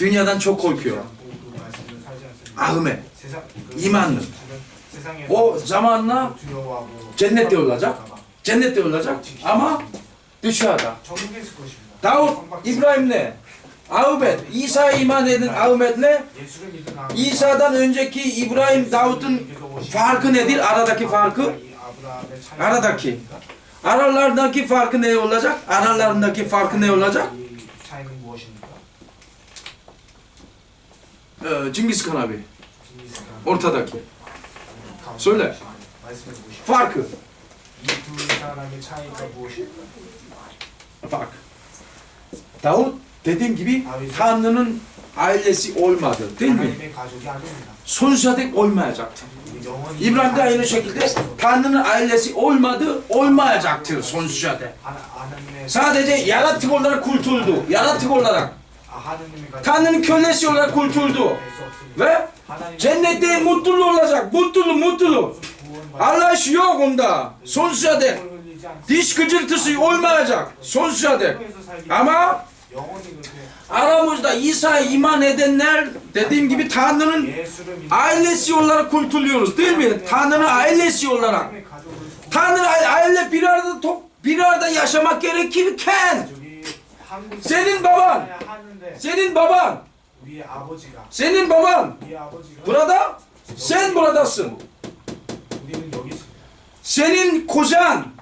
Dünyadan çok korkuyor. Ahmet, imanlı. O zamanla cennette olacak. Cennette olacak ama dünyada. Davut, İbrahim'le Ahmet, İsa iman eden Ahmet'le İsa'dan önceki İbrahim Davut'un farkı nedir? Aradaki farkı? Aradaki. Aralarındaki farkı ne olacak? Aralarındaki farkı ne olacak? Ee, Cengiz Khan abi. Ortadaki. Söyle. Farkı. Fark. Davut dediğim gibi Tanrı'nın ailesi olmadı değil mi? Sonsuza dek olmayacaktı. İbrahim de aynı şekilde Tanrı'nın ailesi olmadı, olmayacaktır sonsuza dek. Sadece yaratık olarak kurtuldu. Yaratık olarak. Tanrı'nın kölesi olarak kurtuldu. Ve cennette mutlu olacak. Mutlu mutlu. Allah işi yok onda. Sonsuza dek. Diş gıcırtısı olmayacak. Sonsuza dek. Ama aramızda İsa'ya iman edenler dediğim gibi Tanrı'nın ailesi olarak kurtuluyoruz değil mi? Tanrı'nın ailesi olarak. Tanrı aile bir arada, bir arada yaşamak gerekirken 세린 바반 세린 바반 우리 아버지가 세린 바반 우리 아버지가 브라다 센 브라다스, 우리는 여기 있습니다. 세린 고잔!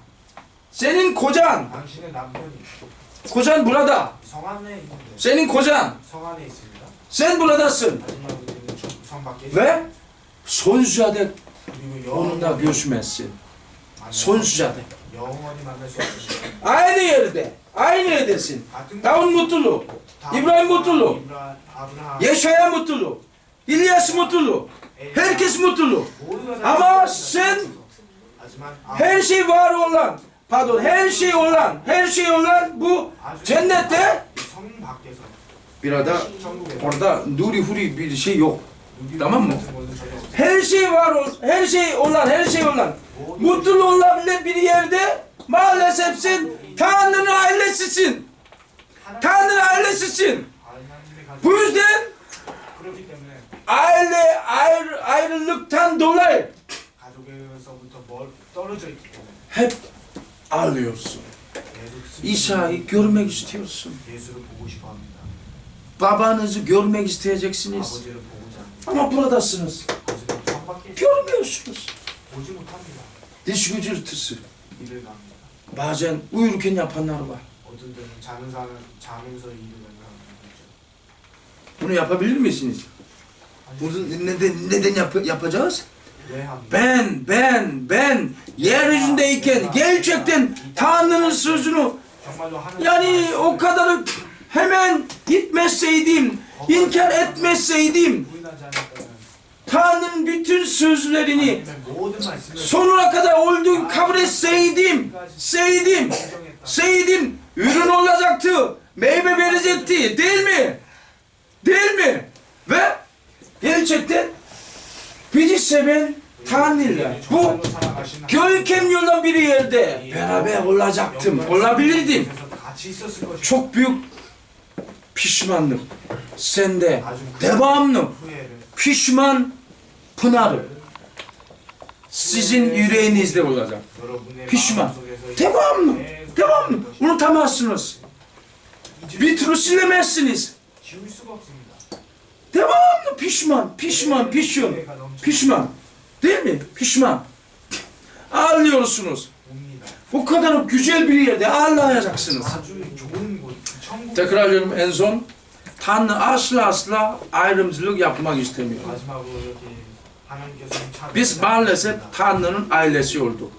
세린 고잔! 당신의 남편이 고잔 브라다 성 안에 있는데 세린 고잔! 성 안에 있습니다. 센 브라다스, 왜? 손수자들 오는 날 교수메스 손수자들. 영원히 만날 수 없습니다. 아이니에르데 Aynı edesin. Davun Mutulu, İbrahim Mutulu, Yaşaya Mutulu, İlyas Mutulu, herkes Mutulu. Ama sen her şey var olan, pardon her şey olan, her şey olan bu cennette Birada orada nuri huri bir şey yok. Tamam mı? Her şey var, olan, her şey olan, her şey olan. Mutlu olabilen bir yerde Maalesef sen Tanrı'nın ailesisin. Tanrı'nın ailesisin. Bu yüzden aile ayr, ayrılıktan dolayı hep ağlıyorsun. İsa'yı görmek istiyorsun. Babanızı görmek isteyeceksiniz. Ama buradasınız. Görmüyorsunuz. Diş gücürtüsü 일을 갑니다. Bazen uyurken yapanlar var. 어떤 때는 자는 사람 자면서 일을 하는 사람도 있죠. Bunu yapabilir misiniz? Bunu neden, neden yap- yapacağız? 왜 합니까? Ben, ben, ben yeryüzündeyken gerçekten Tanrı'nın sözünü 정말로 하는 yani o kadar hemen gitmeseydim, inkar etmeseydim, 부인하지 않았다면 Tanrı'nın bütün sözlerini sonuna kadar olduğu kabul etseydim, seydim, seydim, ürün olacaktı, meyve verecekti, değil mi? Değil mi? Ve gerçekten bizi seven Tanrı'yla bu görkem yoldan bir yerde beraber olacaktım, olabilirdim. Çok büyük pişmanlık sende, devamlı pişman pınarı sizin yüreğinizde olacak. Pişman. Devamlı. Devamlı. Unutamazsınız. Bitrusilemezsiniz. Devamlı pişman, pişman, pişiyor. Pişman. Değil mi? Pişman. Ağlıyorsunuz. Bu kadar güzel bir yerde ağlayacaksınız. Tekrar diyorum en son Tanrı asla asla ayrımcılık yapmak istemiyor. Biz maalesef Tanrı'nın ailesi olduk.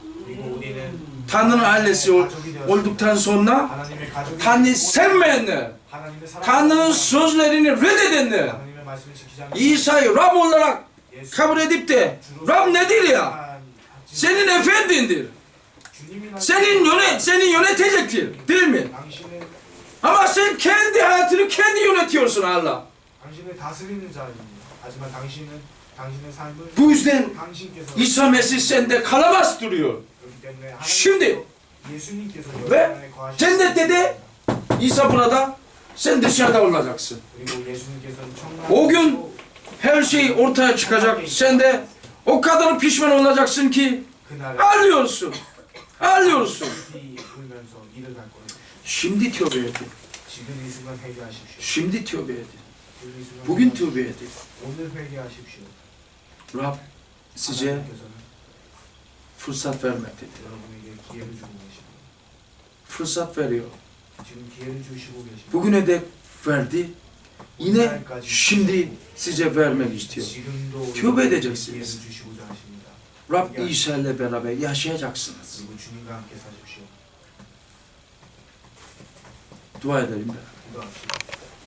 Tanrı'nın ailesi olduktan sonra Tanrı'yı sevmeyenler, Tanrı'nın sözlerini reddedenler, İsa'yı Rab olarak kabul edip de Rab nedir ya? Senin efendindir. Senin yönet, senin yönetecektir. Değil mi? Ama sen kendi hayatını kendi yönetiyorsun Allah. 당신을 다스리는 자입니다. 하지만 당신은 당신의 삶을 Bu yüzden İsa Mesih sende kalamaz duruyor. Şimdi 예수님께서 왜? 여러분의 거하시는 젠데 때대? İsa burada, sen dışarıda olacaksın. 그리고 O gün her şey ortaya çıkacak. Sen de o kadar pişman olacaksın ki 그날에 ağlıyorsun. Ağlıyorsun. Şimdi tövbe edin. Şimdi tövbe edin. Bugün tövbe edin. Rab size fırsat vermektedir. Fırsat veriyor. Bugüne dek verdi. Yine şimdi size vermek istiyor. Tövbe edeceksiniz. Rab İsa ile beraber yaşayacaksınız. Твоя, да, ребята.